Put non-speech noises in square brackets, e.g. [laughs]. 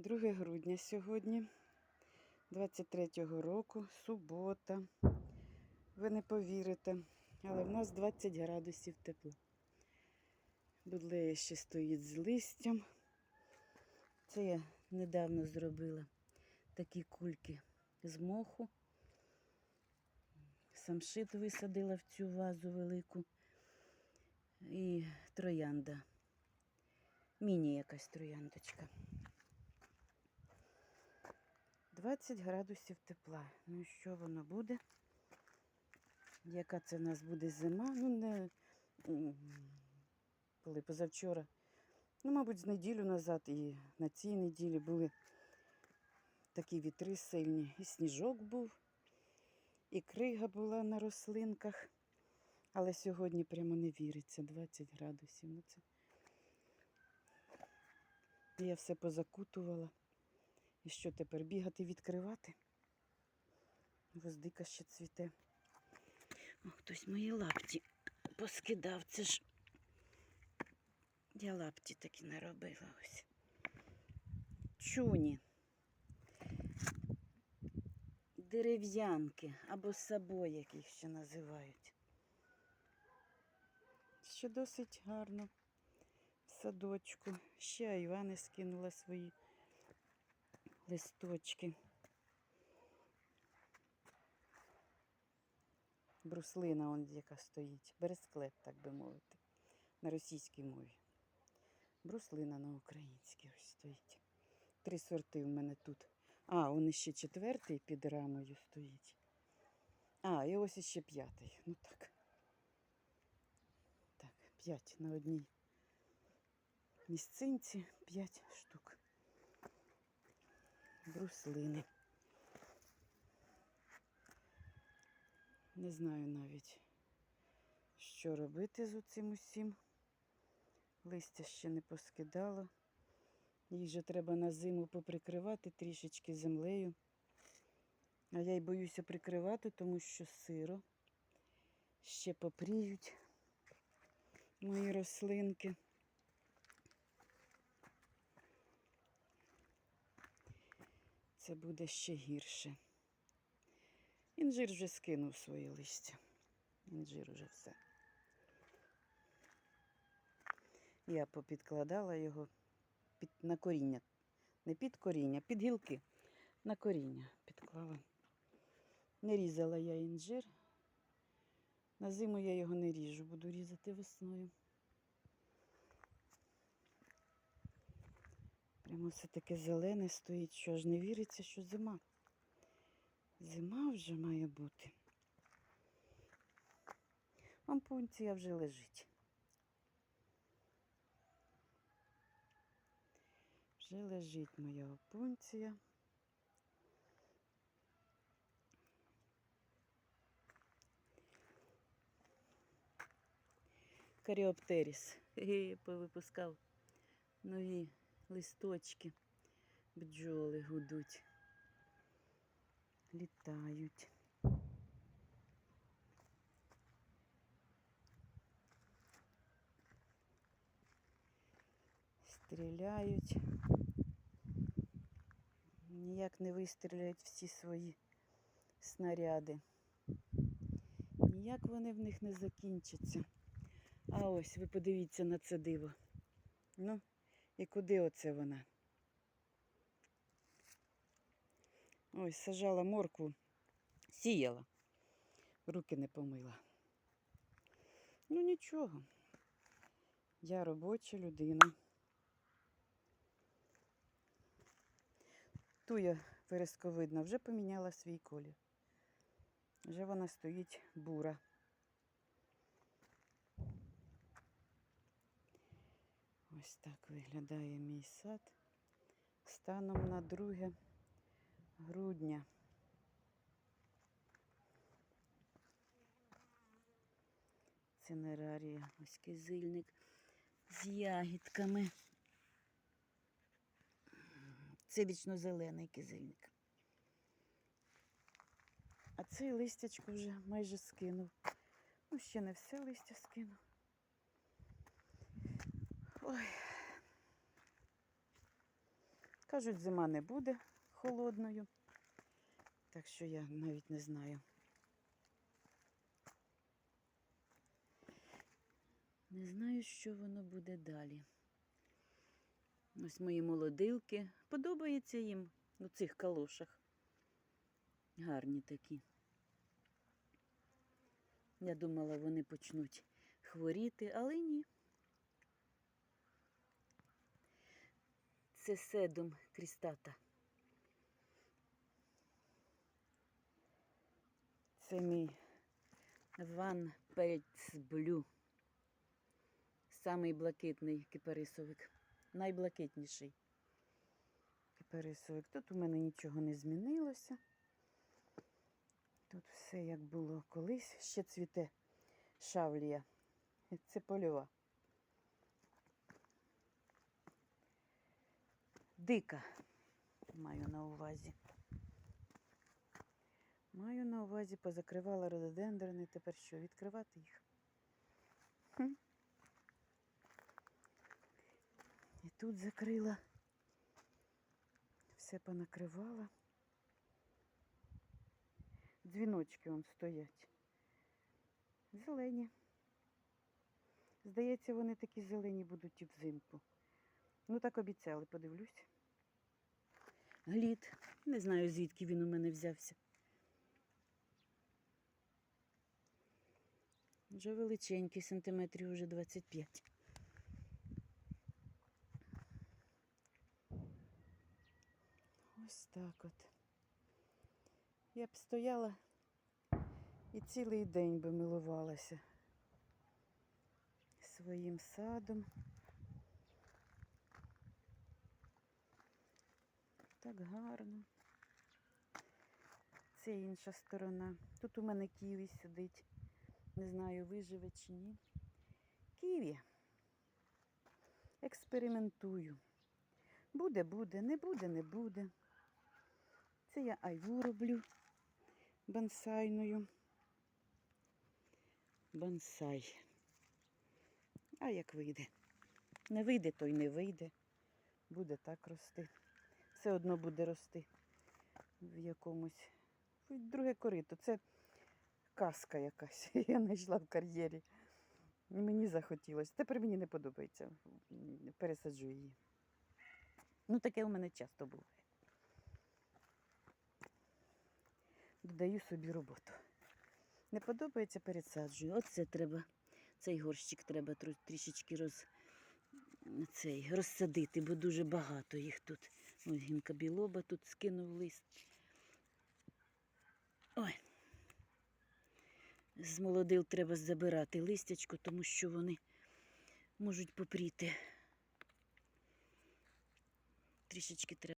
2 грудня сьогодні, 23-го року, субота. Ви не повірите, але в нас 20 градусів тепла. Будлея ще стоїть з листям. Це я недавно зробила такі кульки з моху. Самшит висадила в цю вазу велику. І троянда. Міні якась трояндочка. 20 градусів тепла. Ну і що воно буде? Яка це в нас буде зима? Ну, не коли позавчора. Ну, мабуть, з неділю назад і на цій неділі були такі вітри сильні. І сніжок був, і крига була на рослинках. Але сьогодні прямо не віриться 20 градусів. Ну, це... Я все позакутувала. І що тепер бігати відкривати? Гвоздика ще цвіте. О, хтось мої лапті поскидав. Це ж я лапті такі наробила ось. Чуні. Дерев'янки або сабой, як їх ще називають. Ще досить гарно в садочку. Ще Івани скинула свої листочки. Бруслина, он яка стоїть. Бересклет, так би мовити, на російській мові. Бруслина на українській ось стоїть. Три сорти в мене тут. А, он іще четвертий під рамою стоїть. А, і ось іще п'ятий. Ну так. Так, п'ять на одній місцинці, п'ять штук. Бруслини. Не знаю навіть, що робити з оцим усім. Листя ще не поскидало. Їх же треба на зиму поприкривати трішечки землею. А я й боюся прикривати, тому що сиро. Ще попріють мої рослинки. Це буде ще гірше. Інжир вже скинув своє листя. Інжир уже все. Я попідкладала його під, на коріння. Не під коріння, під гілки. На коріння підклала. Не різала я інжир. На зиму я його не ріжу, буду різати весною. Прямо все таке зелене стоїть, що аж не віриться, що зима. Зима вже має бути. Ампунція вже лежить. Вже лежить моя опунція. Каріоптеріс. [laughs] Хе-хе, Повипускав нові листочки. Бджоли гудуть. Літають. Стріляють. Ніяк не вистріляють всі свої снаряди. Ніяк вони в них не закінчаться. А ось ви подивіться на це диво. Ну, і куди оце вона? Ось сажала моркву, сіяла, руки не помила. Ну нічого. Я робоча людина. Туя вересковидна вже поміняла свій колір. Вже вона стоїть бура. Ось так виглядає мій сад станом на 2 грудня. Цинерарія, ось кизильник з ягідками. Це вічно-зелений кизильник. А цей листячко вже майже скинув. Ну, ще не все листя скинув. Ой. Кажуть, зима не буде холодною. Так що я навіть не знаю. Не знаю, що воно буде далі. Ось мої молодилки. Подобається їм у цих калошах. Гарні такі. Я думала, вони почнуть хворіти, але ні. Це седум крістата. Це мій Ван Блю. Самий блакитний кипарисовик. Найблакитніший кипарисовик. Тут у мене нічого не змінилося. Тут все як було колись. Ще цвіте шавлія. Це польова. Дика маю на увазі. Маю на увазі, позакривала рододендрони, тепер що, відкривати їх? Хм. І тут закрила. Все понакривала. Дзвіночки он стоять. Зелені. Здається, вони такі зелені будуть і взимку. Ну так обіцяли, подивлюсь. Глід. Не знаю, звідки він у мене взявся. Вже величенький, сантиметрів уже 25. Ось так от. Я б стояла і цілий день би милувалася своїм садом. Так гарно. Це інша сторона. Тут у мене ківі сидить. Не знаю, виживе чи ні. Ківі. Експериментую. Буде, буде, не буде, не буде. Це я айву роблю бонсайною. Бонсай. А як вийде? Не вийде, то й не вийде. Буде так рости. Все одно буде рости в якомусь. Друге корито. Це казка якась. [laughs] Я знайшла в кар'єрі. Мені захотілося. Тепер мені не подобається. Пересаджу її. Ну, таке у мене часто буває. Додаю собі роботу. Не подобається, пересаджую. Оце треба. Цей горщик треба трішечки роз, цей, розсадити, бо дуже багато їх тут. Ось гінка білоба тут скинув лист. Ой. З молодил треба забирати листячко, тому що вони можуть попріти. Трішечки треба.